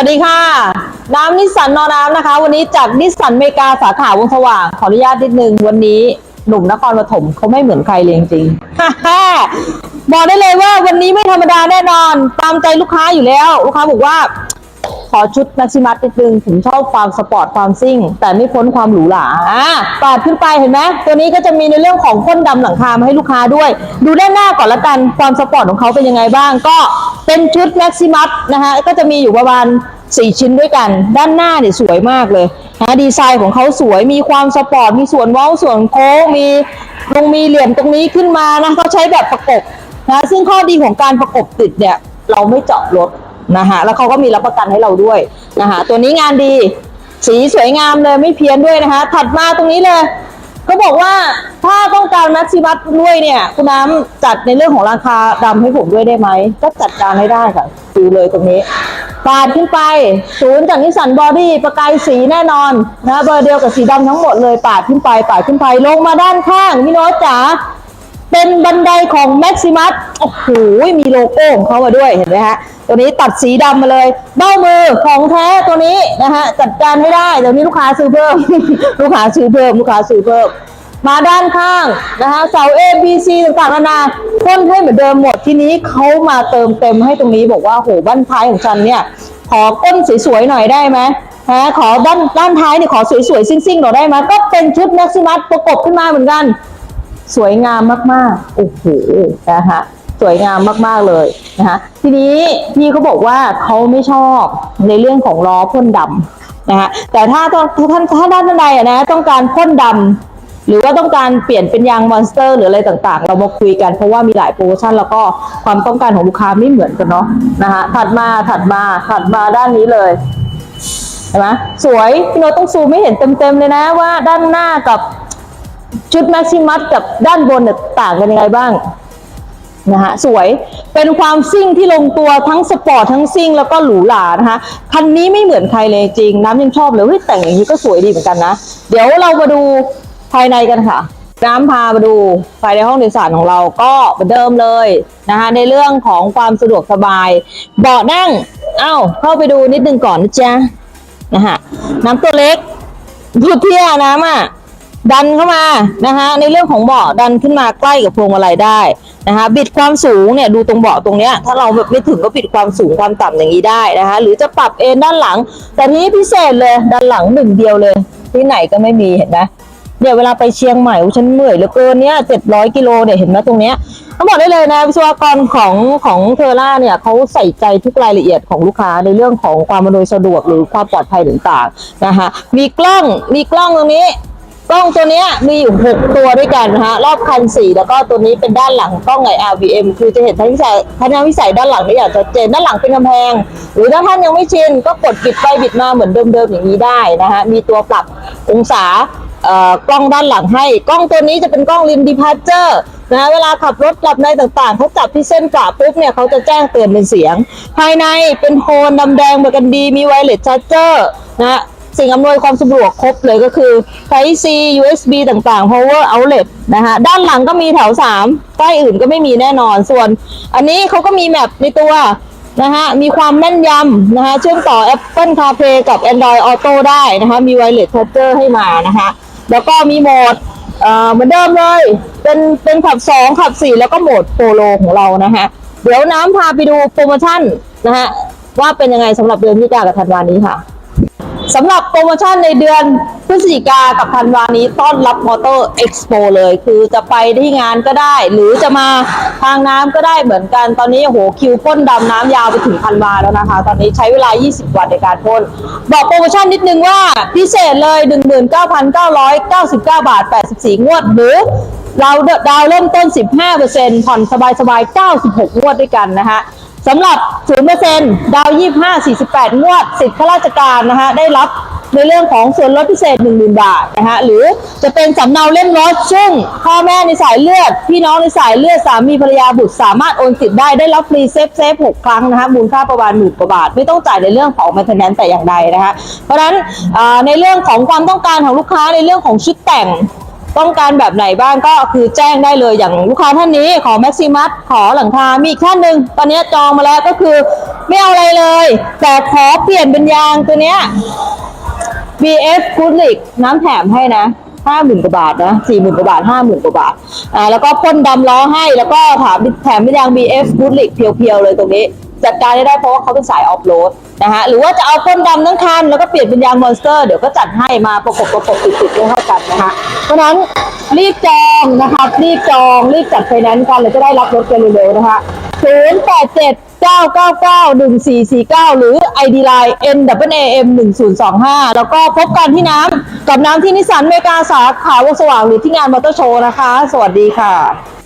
วัสดีค่ะ น้ำนิสสันนอน้ำนะคะ วันนี้จากนิสสันเมกาสาขาวงสว่าง ขออนุญาตนิดนึง วันนี้หนุ่มนครปฐมเขาไม่เหมือนใครเลยจริงๆบอกได้เลยว่าวันนี้ไม่ธรรมดาแน่นอน ตามใจลูกค้าอยู่แล้ว ลูกค้าบอกว่า ขอชุดแม็กซิมัสนิดนึงผมชอบความสปอร์ตความซิ่ง แต่ไม่พ้นความหรูหราอ่าปาดขึ้นไปเห็นไหมตัวนี้ก็จะมีในเรื่องของพ่นดำหลังคามาให้ลูกค้าด้วย ดูด้านหน้าก่อนละกันความสปอร์ตของเขาเป็นยังไงบ้างก็ เป็นชุดแม็กซิมัสนะคะก็จะมีอยู่ประมาณ 4 ชิ้นด้วยกัน ด้านหน้าเนี่ยสวยมากเลยนะดีไซน์ของเขาสวยมีความสปอร์ต มีส่วนเว้าส่วนโค้งมีตรงมีเหลี่ยมตรงนี้ขึ้นมานะเขาใช้แบบประกบนะซึ่งข้อดีของการประกบติดเนี่ยเราไม่เจาะรถนะคะแล้วเขาก็มีรับประกันให้เราด้วยนะคะตัวนี้งานดี สีสวยงามเลยไม่เพี้ยนด้วยนะคะถัดมาตรงนี้เลย ก็บอกว่าถ้าต้องการแม็กซิมัสด้วยเนี่ย คุณน้ำจัดในเรื่องของราคาดำให้ผมด้วยได้ไหม ก็จัดการให้ได้ค่ะดูเลยตรงนี้ปาดขึ้นไปศูนย์จากนิสสันบอดี้ประกายสีแน่นอนนะเบอร์เดียวกับสีดำทั้งหมดเลยปาดขึ้นไปปาดขึ้นไปลงมาด้านข้างพี่โน้ตจ๋า เป็นบันไดของ Maximus โอ้โหมีโลโก้ของเขามาด้วยเห็นไหมฮะตัวนี้ตัดสีดำมาเลย เบ้ามือของแท้ตัวนี้นะฮะจัดการให้ได้เดี๋ยวนี้ลูกค้าซื้อเพิ่ม ลูกค้าซื้อเพิ่มลูกค้าซื้อเพิ่มมาด้านข้างนะคะเสา A B C ต่างๆนานาพ่นให้เหมือนเดิมหมดทีนี้เขามาเติมเต็มให้ตรงนี้บอกว่าโหบ้านท้ายของฉันเนี่ยขอก้นสวยๆหน่อยได้ไหมฮะขอด้านด้านท้ายเนี่ยขอสวยๆซิ่งๆหน่อยได้ไหมก็เป็นชุด Maximus ประกบขึ้นมาเหมือนกัน สวยงามมากๆโอ้โหนะคะสวยงามมากๆเลยนะคะทีนี้พี่เขาบอกว่าเขาไม่ชอบในเรื่องของล้อพ่นดำนะคะแต่ถ้าต้องท่านถ้าด้านใดอะนะต้องการพ่นดำหรือว่าต้องการเปลี่ยนเป็นยางมอนสเตอร์ หรืออะไรต่างๆ เรามาคุยกันเพราะว่ามีหลายโปรโมชั่นแล้วก็ความต้องการของลูกค้าไม่เหมือนกันเนาะนะคะถัดมาถัดมาถัดมาด้านนี้เลยเห็นไหมสวยพี่โนตต้องซูมไม่เห็นเต็มๆเลยนะว่าด้านหน้ากับ ชุดแม็กซิมัสกับด้านบนเนี่ยต่างกันยังไงบ้างนะฮะสวยเป็นความซิ่งที่ลงตัวทั้งสปอร์ตทั้งซิ่งแล้วก็หรูหรานะคะคันนี้ไม่เหมือนใครเลยจริง น้ำยังชอบเลยเฮ้ยแต่งอย่างนี้ก็สวยดีเหมือนกันนะ เดี๋ยวเรามาดูภายในกันค่ะ น้ำพามาดูภายในห้องโดยสารของเราก็เหมือนเดิมเลยนะคะในเรื่องของความสะดวกสบาย เบาะนั่งเอ้าเข้าไปดูนิดนึงก่อนนะจ๊ะนะคะน้ำตัวเล็กพูดเที่ยน้ำอะ ดันเข้ามานะคะในเรื่องของเบาะดันขึ้นมาใกล้กับพวงมาลัยได้นะคะบิดความสูงเนี่ยดูตรงเบาะตรงเนี้ยถ้าเราแบบไม่ถึงก็บิดความสูงความต่ำอย่างนี้ได้นะคะหรือจะปรับเอนด้านหลัง แต่ทีนี้พิเศษเลยด้านหลังหนึ่งเดียวเลย ที่ไหนก็ไม่มีเห็นไหมเนี่ยเวลาไปเชียงใหม่อุ๊ยฉันเหนื่อยเหลือเกินเนี่ยเจ็ดร้อยกิโลเนี่ยเห็นไหมตรงเนี้ยต้องบอกได้เลยนะวิศวกรของของเทอร่าเนี่ยเขาใส่ใจทุกรายละเอียดของลูกค้าในเรื่องของความอำนวยสะดวกหรือความปลอดภัยต่างๆนะคะมีกล้องมีกล้องตรงนี้ กล้องตัวนี้มีอยู่ 6 ตัวด้วยกันนะฮะรอบคันสีแล้วก็ตัวนี้เป็นด้านหลังกล้องไอ RVM คือจะเห็นทัศนวิสัยทัศนวิสัยด้านหลังได้อย่างชัดเจนด้านหลังเป็นกำแพง หรือถ้าท่านยังไม่ชินก็กดบิดไปบิดมาเหมือนเดิมๆอย่างนี้ได้นะฮะมีตัวปรับองศาเอ่อกล้องด้านหลังให้ กล้องตัวนี้จะเป็นกล้องริมดีพาร์เจอร์นะเวลาขับรถกลับในต่างๆเขาจับที่เส้นกราปุ๊บเนี่ยเขาจะแจ้งเตือนเป็นเสียง ภายในเป็นโทนดำแดงเหมือนกันดีมีไวเลสชาร์เจอร์นะ สิ่งอำนวยความสะดวกครบเลยก็คือ Type C USB ต่างๆ Power Outlet นะคะด้านหลังก็มีแถว 3 ใต้อื่นก็ไม่มีแน่นอนส่วน อันนี้เขาก็มีแมปในตัวนะคะมีความแม่นยำนะคะเชื่อมต่อ Apple CarPlay กับ Android Auto ได้นะคะมี Wireless Charger ให้มานะคะแล้วก็มีโหมดเอ่อเหมือนเดิมเลย เป็นเป็นขับ 2 ขับ 4 แล้วก็โหมดโปโลของเรานะคะเดี๋ยวน้ำพาไปดูโปรโมชั่นนะคะว่าเป็นยังไงสำหรับเดือนพฤศจิกายนกับธันวานี้ค่ะ สำหรับโปรโมชั่นในเดือนพฤศจิกากับธันวานี้ต้อนรับมอเตอร์เอ็กซ์โปเลย คือจะไปที่งานก็ได้ หรือจะมาทางน้ำก็ได้เหมือนกัน ตอนนี้โอ้โหคิวพ่นดำน้ำยาวไปถึงธันวาแล้วนะคะ ตอนนี้ใช้เวลา 20 วันในการพ่น บอกโปรโมชั่นนิดนึงว่าพิเศษเลย 19,999 บาท 84 งวดหรือเราดาวเริ่มต้น 15%ผ่อนสบายๆ 96 งวดด้วยกันนะคะ สำหรับ0%ดาว25 48งวดสิทธิข้าราชการนะคะได้รับในเรื่องของส่วนลดพิเศษ 10,000 บาทนะคะหรือจะเป็นสำเนาเล่มรถซึ่งพ่อแม่ในสายเลือด พี่น้องในสายเลือดสามีภรรยาบุตรสามารถโอนสิทธิ์ได้ได้รับฟรีเซฟเซฟ6ครั้งนะคะมูลค่าประมาณหมื่นกว่าบาท ไม่ต้องจ่ายในเรื่องของ maintenance แต่อย่างใดนะคะเพราะฉะนั้นในเรื่องของความต้องการของลูกค้าในเรื่องของชุดแต่ง ต้องการแบบไหนบ้างก็คือแจ้งได้เลยอย่างลูกค้าท่านนี้ขอแม็กซิมัสขอหลังคา มีอีกท่านหนึ่งตอนนี้จองมาแล้วก็คือไม่เอาอะไรเลย แต่ขอเปลี่ยนเป็นยางตัวเนี้ย BF g o o d l i c น้ำแถมให้นะห้าหมื่นกว่าบาทนะสี่หมื่นกว่าบาทห้าหมื่นกว่าบาทอ่าแล้วก็พ่นดำล้อให้แล้วก็ถามแถมเป็นยาง BF g o o d l i c เพียวๆเลยตรงนี้จัดการได้ได้เพราะว่าเขาเป็นสายออฟโรดนะฮะหรือว่าจะเอาพ่นดำทั้งคันแล้วก็เปลี่ยนเป็นยางมอนสเตอร์เดี๋ยวก็จัดให้มาประกบประกบติดๆด้วยเท่ากันนะคะ เพราะฉะนั้นรีบจองนะคะรีบจองรีบจัดไฟแนนซ์กันเราจะได้รับรถกันเร็วๆนะคะ0 8 7 9 9 9 1 4 4 9 หรือ ID Line N W A M 1 0 2 5 แล้วก็พบกันที่น้ำกับน้ำที่นิสสันเมกาสาขาวงสว่างหรือที่งานมอเตอร์โชว์นะคะ สวัสดีค่ะ